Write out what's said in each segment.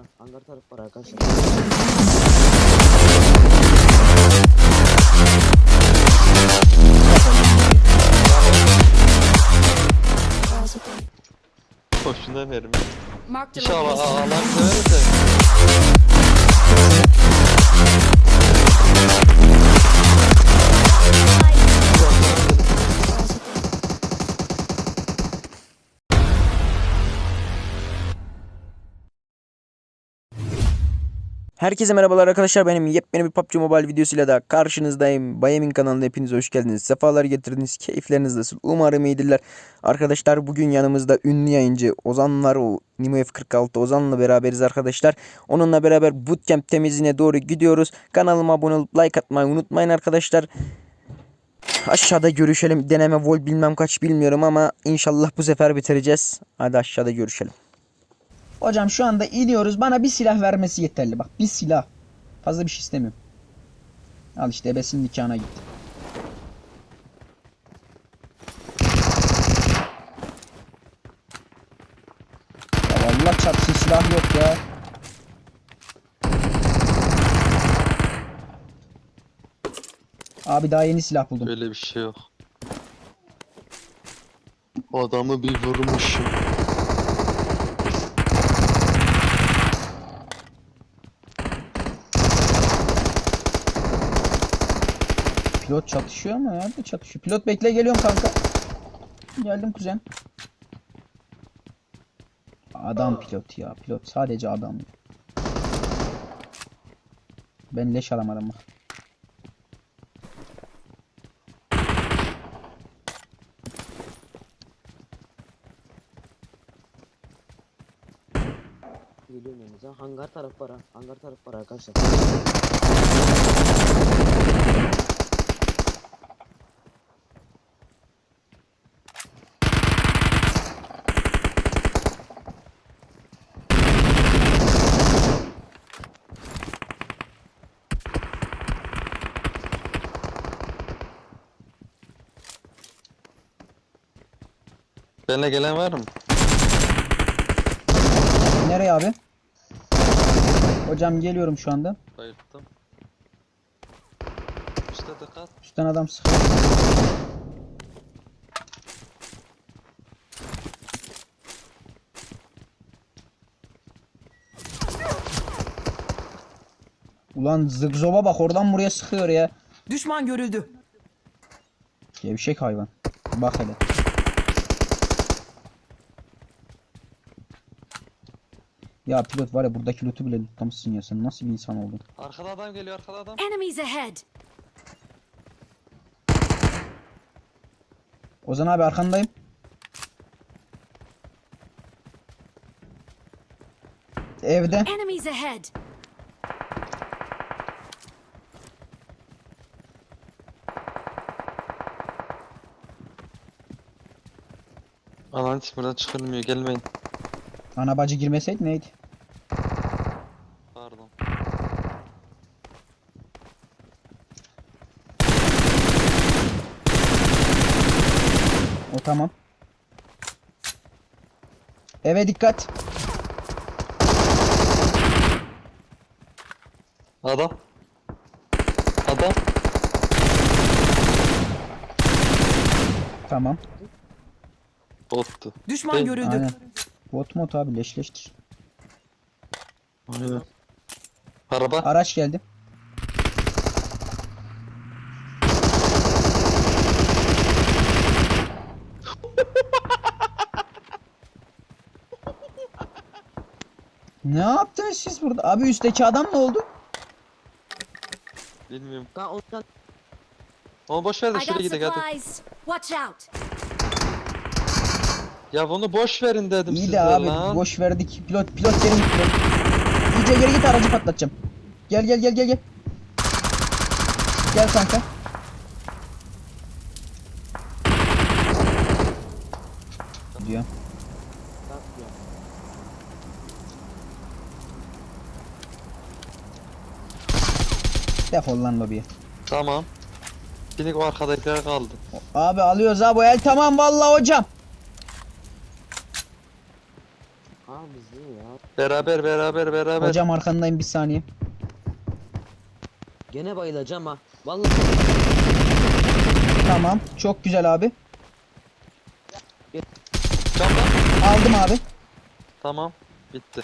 var. Hangar tarafı var arkadaşlar. Boşuna a İnşallah location. alan Herkese merhabalar arkadaşlar benim yepyeni bir PUBG Mobile videosuyla da karşınızdayım. Bayemin kanalına hepiniz hoş geldiniz. Sefalar getirdiniz. Keyifleriniz nasıl? Umarım iyidirler. Arkadaşlar bugün yanımızda ünlü yayıncı Ozan var. O Nimo F46 Ozan'la beraberiz arkadaşlar. Onunla beraber bootcamp temizliğine doğru gidiyoruz. Kanalıma abone olup like atmayı unutmayın arkadaşlar. Aşağıda görüşelim. Deneme vol bilmem kaç bilmiyorum ama inşallah bu sefer bitireceğiz. Hadi aşağıda görüşelim. Hocam şu anda iniyoruz. Bana bir silah vermesi yeterli. Bak bir silah. Fazla bir şey istemiyorum. Al işte ebesinin nikahına gitti. Allah çarpsın silah yok ya. Abi daha yeni silah buldum. Böyle bir şey yok. Adamı bir vurmuşum. Pilot çatışıyor ama nerede çatışıyor? Pilot bekle geliyorum kanka. Geldim kuzen. Adam pilot ya. Pilot sadece adam. Ben leş alamadım bak. Hangar tarafı var. ha. Hangar tarafı var arkadaşlar. Benimle gelen var mı? Nereye abi? Hocam geliyorum şu anda. Bayılttım. Üste dikkat. Üstten adam sıkıyor. Ulan zıgzoba bak oradan buraya sıkıyor ya. Düşman görüldü. Gevşek hayvan. Bak hele. Ya pilot var ya buradaki loot'u bile lootlamışsın ya sen nasıl bir insan oldun? Arkada adam geliyor arkada adam. Enemies ahead. Ozan abi arkandayım. Evde. Enemies ahead. Alan hiç buradan çıkılmıyor gelmeyin. Ana bacı girmeseydi neydi? Pardon. O tamam. Eve dikkat. Adam. Adam. Tamam. Bottu. Düşman görüldü. Aynen. Bot mod abi leşleştir. Aynen. Araba. Araç geldi. ne yaptınız siz burada? Abi üstteki adam ne oldu? Bilmiyorum. Kan ondan Onu boş ver de şuraya gidelim hadi. Watch out. Ya bunu boş verin dedim İyi size de abi lan. boş verdik. Pilot pilot git pilot. İyice geri git aracı patlatacağım. Gel gel gel gel gel. Gel kanka. Diyor. Defol lan lobiye. Tamam. Bir o arkadakiler kaldı. Abi alıyoruz abi el tamam vallahi hocam. Abi ya. Beraber beraber beraber. Hocam arkandayım bir saniye. Gene bayılacağım ha. Vallahi Tamam. Çok güzel abi. Camdan. Aldım abi. Tamam. Bitti.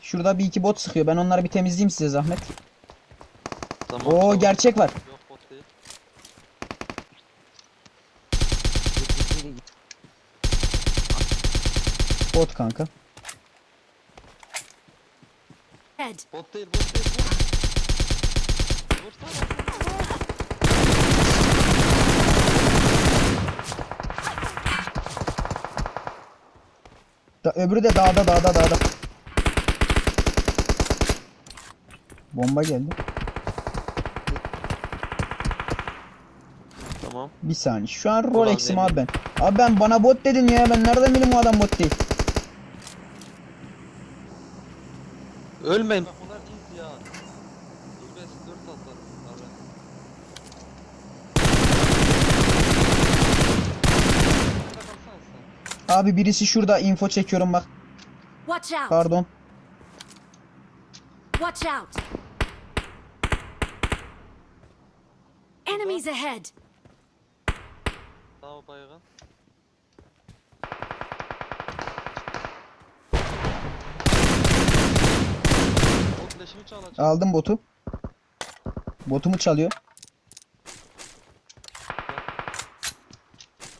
Şurada bir iki bot sıkıyor. Ben onları bir temizleyeyim size zahmet. Tamam. Oo tamam. gerçek var. Yok bot değil. Bot kanka. Head. Bot değil bot değil. Vur. Vursana. Da, öbürü de dağda dağda dağda. Bomba geldi. Tamam. Bir saniye. Şu an Rolex'im abi ben. Abi ben bana bot dedin ya. Ben nereden bileyim o adam bot değil. Ölmeyin. Bak bunlar ins ya. Dur ben 4 atarım. Ara. Nerede kalsana sen? Abi birisi şurada info çekiyorum bak. Watch out. Pardon. Watch out. Enemies ahead. Sağ ol baygın. Bot leşimi çalacak. Aldım botu. Botumu çalıyor.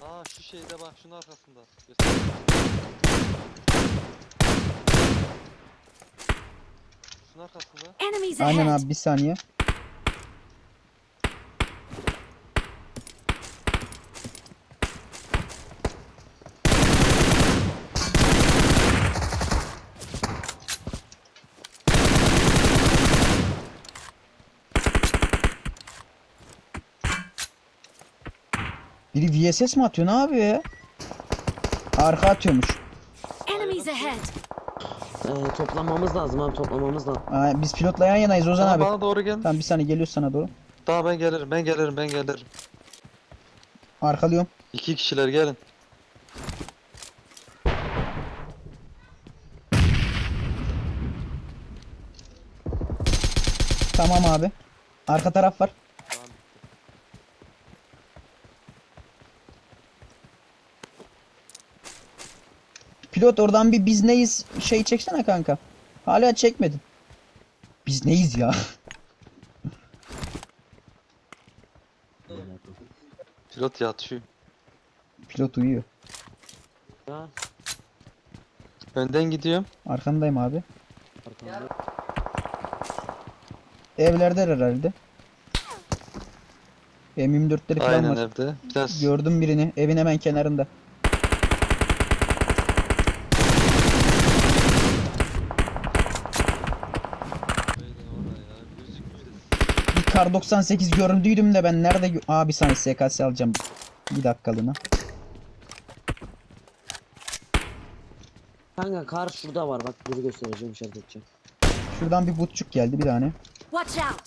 Aa şu şeyde bak şunun arkasında. Göster. Şunun arkasında. Enemies Aynen abi bir saniye. Biri VSS mi atıyor? Ne yapıyor ya? Arka atıyormuş. Enemies ahead. Ee, toplamamız lazım abi toplamamız lazım. Aa, biz pilotla yan yanayız Ozan Tamam, abi. bana doğru gel. Tamam bir saniye geliyor sana doğru. Daha ben gelirim, ben gelirim, ben gelirim. Arkalıyorum. İki kişiler gelin. Tamam abi. Arka taraf var. Tamam. Pilot oradan bir biz neyiz şey çeksene kanka. Hala çekmedin. Biz neyiz ya? Pilot yatıyor. Pilot uyuyor. Ya Önden gidiyorum. Arkandayım abi. arkamda. Evlerde herhalde. M24'leri falan Aynen var. evde. Biraz Gördüm birini. Evin hemen kenarında. Böyle oraya gözükmüyor. Bir kar 98 görüldüydüm de ben nerede... Aa bir saniye SKS alacağım. Bir dakikalığına. Kanka kar şurada var bak dur göstereceğim işaret edeceğim. Şuradan bir butçuk geldi bir tane. Watch out.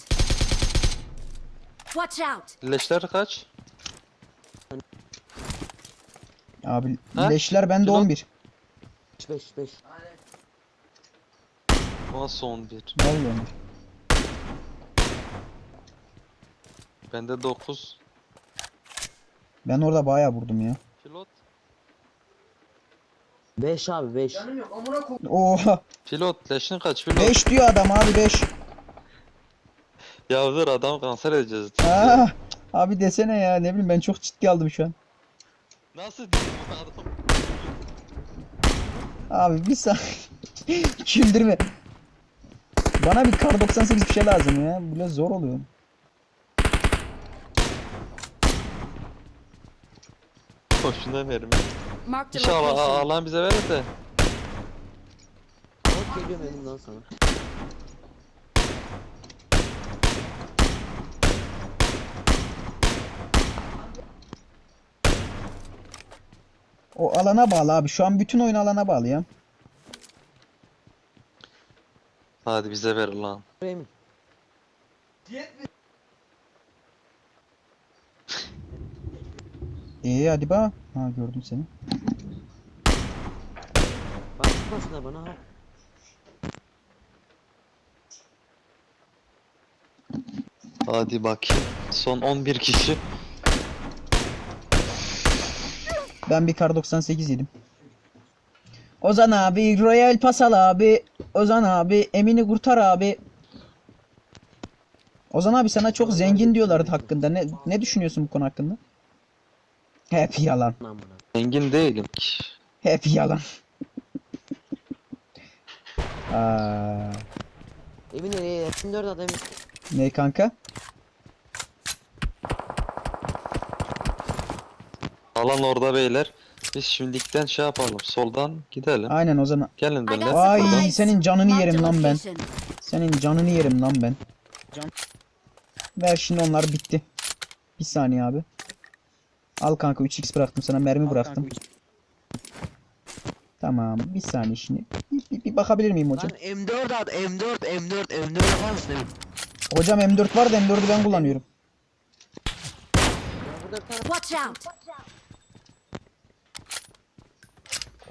Watch out. Leşler kaç? Abi Ha? leşler bende Pilot. 11. 5 5. Nasıl 11? Vallahi 11. Bende 9. Ben orada bayağı vurdum ya. Pilot. 5 abi 5. Oha. Pilot leşin kaç pilot? 5 diyor adam abi 5. Ya dur adam kanser edeceğiz. Aa, abi desene ya ne bileyim ben çok ciddi aldım şu an. Nasıl diyeyim adam? Abi bir saniye. Güldürme. Bana bir kar 98 bir şey lazım ya. Biraz zor oluyor. Hoşuna verim. Marked a İnşallah location. Allah'ın bize verir de. Bak geliyorum elimden sana. O alana bağlı abi. Şu an bütün oyun alana bağlı ya. Hadi bize ver lan. Emin. İyi hadi bak. Ha gördüm seni. atmasınlar bana ha. Hadi bakayım. Son 11 kişi. Ben bir kar 98 yedim. Ozan abi, Royal Pasal abi, Ozan abi, Emin'i kurtar abi. Ozan abi sana çok zengin diyorlardı hakkında. Ne ne düşünüyorsun bu konu hakkında? Hep yalan. Lan buna. Zengin değilim ki. Hep yalan. Aa, Emin nereye? Hepsini dört Emin. ne kanka? Alan orada beyler. Biz şimdilikten şey yapalım. Soldan gidelim. Aynen Ozan. Gelin beyler. Ay Buradan. senin canını yerim lan ben. Senin canını yerim lan ben. Ver şimdi onlar bitti. Bir saniye abi. Al kanka 3x bıraktım sana mermi bıraktım. Tamam bir saniye şimdi. Bir, bir- bir bakabilir miyim hocam? Lan M4 at M4 M4 M4 yapar mısın? Hocam M4 var da M4'ü ben kullanıyorum. Watch out!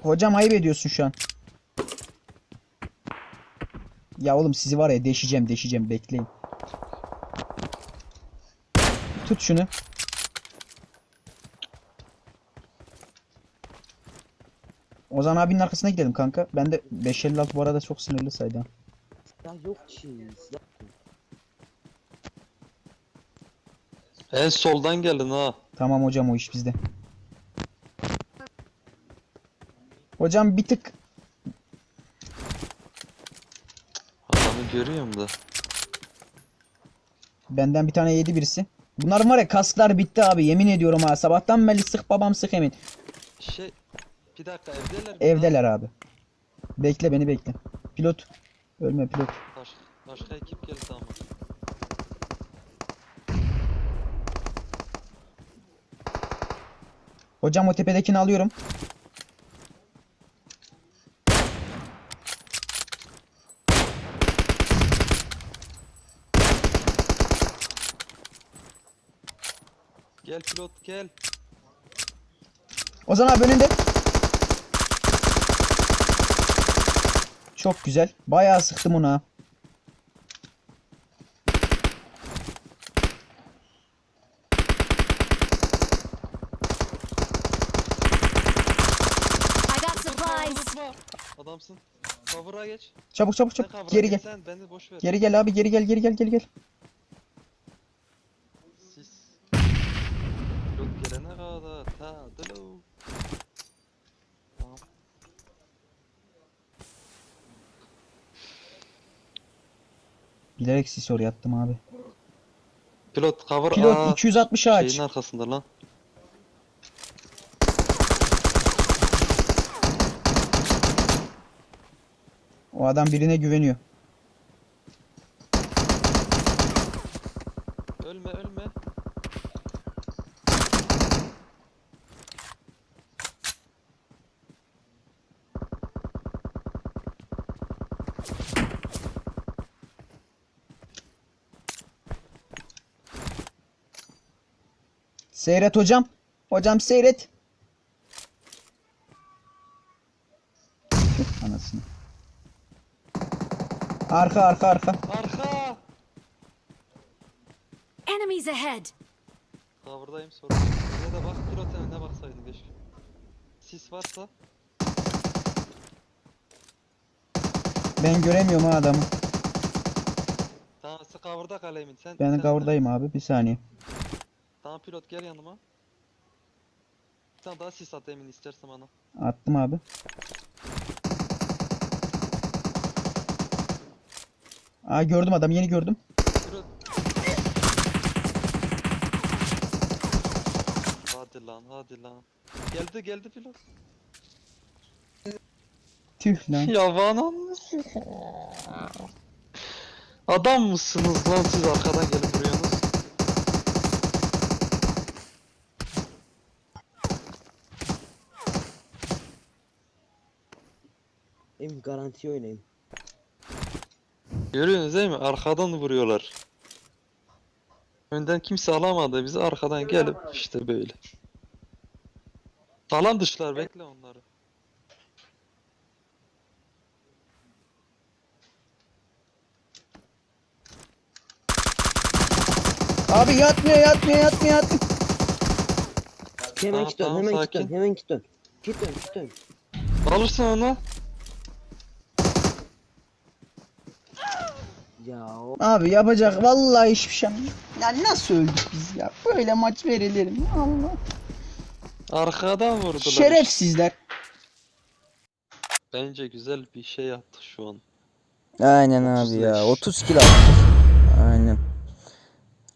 Hocam ayıp ediyorsun şu an. Ya oğlum sizi var ya deşeceğim deşeceğim bekleyin. Tut şunu. Ozan abinin arkasına gidelim kanka. Ben de 556 bu arada çok sınırlı saydı. ha. ya yok ki. Ya. En soldan gelin ha. Tamam hocam o iş bizde. Hocam bir tık Adamı görüyorum da. benden bir tane yedi birisi. Bunların var ya kasklar bitti abi yemin ediyorum ha. Sabahtan beri sık babam sık emin. Şey bir dakika evdeler mi? Evdeler abi. Bekle beni bekle. Pilot. Ölme pilot. Baş, başka ekip geldi ama. Hocam o tepedekini alıyorum. Gel pilot gel. Ozan abi önünde. Çok güzel. Bayağı sıktım ona. Adamsın. Cover'a geç. Çabuk çabuk çabuk. Geri gel. Sen beni boş ver. Geri gel abi geri gel geri gel geri gel. Siz. Pilot gelene kadar. Ta dalo. Tamam. Bilerek sis oraya attım abi. Pilot cover Pilot Aa, 260 aç. Şeyin arkasında lan. O adam birine güveniyor. Ölme ölme. Seyret hocam. Hocam seyret. Anasını. Arka arka arka. Arka. Enemies ahead! Cover'dayım sorun. Ya da bak pilot önüne baksaydın keşke. Sis varsa. Ben göremiyorum ha adamı. Tamam cover'da kal Emin. Sen, Ben sen kavurdayım abi bir saniye. Tamam pilot gel yanıma. Bir tane daha sis at Emin istersen bana. Attım abi. Aa gördüm adam yeni gördüm. Pilot. Hadi lan hadi lan. Geldi geldi pilot. Tüh lan. Ya bana mısın? Adam mısınız lan siz arkadan gelip vuruyorsunuz? Benim garanti oynayayım. Görüyorsunuz değil mi? Arkadan vuruyorlar. Önden kimse alamadı bizi arkadan Öyle gelip ama. işte böyle. Talan dışlar bekle onları. Abi yatmıyor yatmıyor yatmıyor yatmıyor. Hemen Tamam, git dön tamam, hemen git dön hemen git dön. Git dön git dön. Alırsın onu. Ya Abi yapacak vallahi hiçbir şey. Ya nasıl öldük biz ya? Böyle maç verilir mi? Allah. Arkadan vurdular. Şerefsizler. Bence güzel bir şey yaptık şu an. Aynen 30 abi ya. leş. 30 kill aldık. Aynen.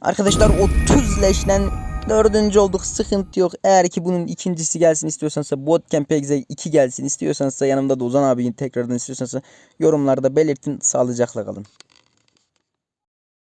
Arkadaşlar 30 leşten dördüncü olduk. Sıkıntı yok. Eğer ki bunun ikincisi gelsin istiyorsanız Bootcamp Exe 2 gelsin istiyorsanız yanımda da Ozan abi tekrardan istiyorsanız yorumlarda belirtin. Sağlıcakla kalın.